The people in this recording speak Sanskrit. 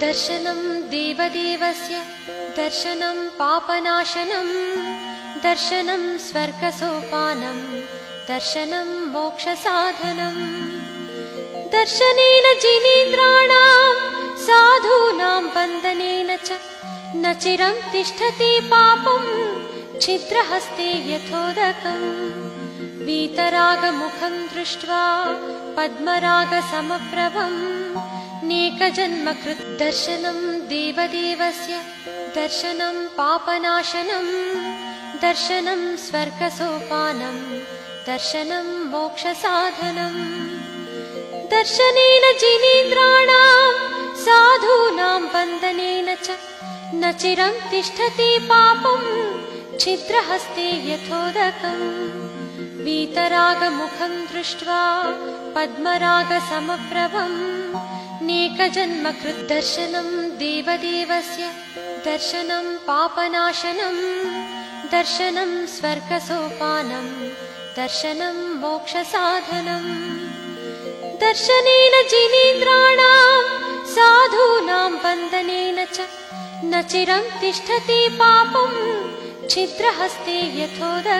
दर्शनं देवदेवस्य दर्शनं पापनाशनं दर्शनं स्वर्गसोपानं दर्शनं मोक्षसाधनम् दर्शनेन जिनेन्द्राणां साधूनां वन्दनेन च न चिरं तिष्ठति पापं छिद्रहस्ते यथोदकम् वीतरागमुखं दृष्ट्वा पद्मरागसमप्रभम् नेकजन्मकृत् दर्शनं देवदेवस्य दर्शनं पापनाशनं दर्शनं स्वर्गसोपानं दर्शनं मोक्षसाधनम् दर्शनेन जिनेन्द्राणां साधूनां वन्दनेन च न चिरं तिष्ठति पापं छिद्रहस्ते यथोदकम् वीतरागमुखं दृष्ट्वा पद्मरागसमप्रभम् नेकजन्मकृत् दर्शनं देवदेवस्य दर्शनं पापनाशनं दर्शनं स्वर्गसोपानं दर्शनं मोक्षसाधनम् दर्शनेन जिनेन्द्राणां साधूनां वन्दनेन च न चिरं तिष्ठति पापं छिद्रहस्ते यथोदकम्